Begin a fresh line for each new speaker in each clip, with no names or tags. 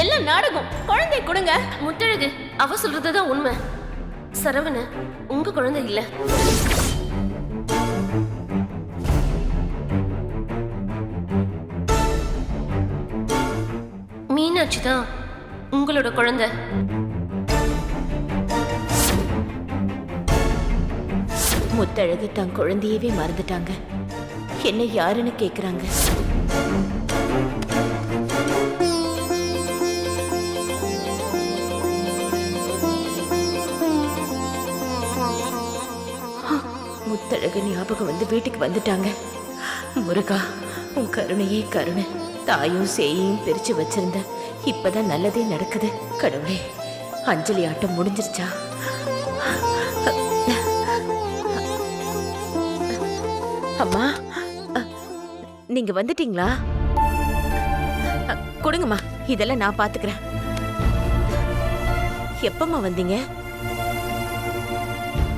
எல்லாம் நாடகம்? குழந்தை கொடுங்க.
முத்தழகு அவ சொல்றதுதான் உண்மை. சரவண உங்க குழந்தை இல்ல. மீனாட்சி தான் உங்களோட குழந்தை.
முத்தழகு தன் குழந்தையவே மறந்துட்டாங்க. என்ன யாருன்னு கேக்குறாங்க. அழகு ஞாபகம் வந்து வீட்டுக்கு வந்துட்டாங்க. முருகா உன் கருணையே கருணை. தாயும் சேயும் பிரிச்சு வச்சிருந்த இப்பதான் நல்லதே நடக்குது. கடவுளே அஞ்சலி ஆட்டம் முடிஞ்சிருச்சா? அம்மா நீங்க வந்துட்டீங்களா? கொடுங்கம்மா இதெல்லாம் நான் பாத்துக்கிறேன். எப்பம்மா வந்தீங்க?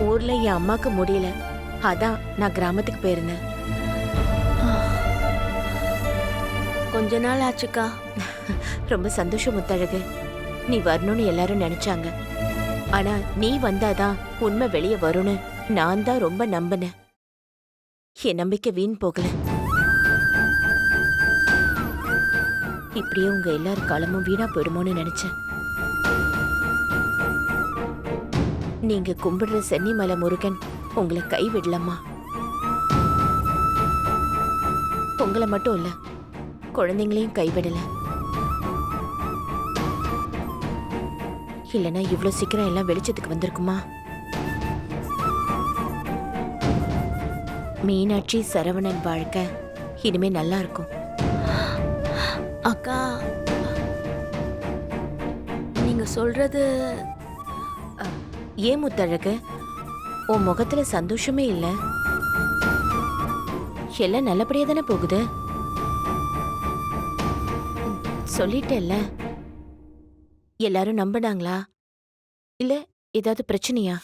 ஊர்ல என் அம்மாக்கு முடியல. அதான் நான் கிராமத்துக்கு போயிருந்தேன்.
கொஞ்ச நாள் ஆச்சுக்கா.
ரொம்ப சந்தோஷம் முத்தழகு. நீ வரணும்னு எல்லாரும் நினைச்சாங்க. ஆனா நீ வந்தாதான் உண்மை வெளியே வரும்னு நான் தான் ரொம்ப நம்பினேன். என் நம்பிக்கை வீண் போகல. இப்படியே உங்க எல்லார் காலமும் வீணா போயிடுமோன்னு நினைச்சேன். நீங்க கும்பிடுற சென்னிமலை முருகன் உங்களை கைவிடலம்மா. உங்களை மட்டும் இல்ல குழந்தைங்களையும் கைவிடல. இல்லைன்னா இவ்வளவு சீக்கிரம் எல்லாம் வெளிச்சத்துக்கு வந்திருக்குமா? மீனாட்சி சரவணன் வாழ்க்கை இனிமே நல்லா இருக்கும்.
அக்கா நீங்க சொல்றது
ஏன் முத்தழகு? உன் முகத்துல சந்தோஷமே இல்ல. எல்லாம் நல்லபடியா தானே போகுது? சொல்லிட்டேல்ல எல்லாரும் நம்பினாங்களா? இல்ல ஏதாவது பிரச்சனையா?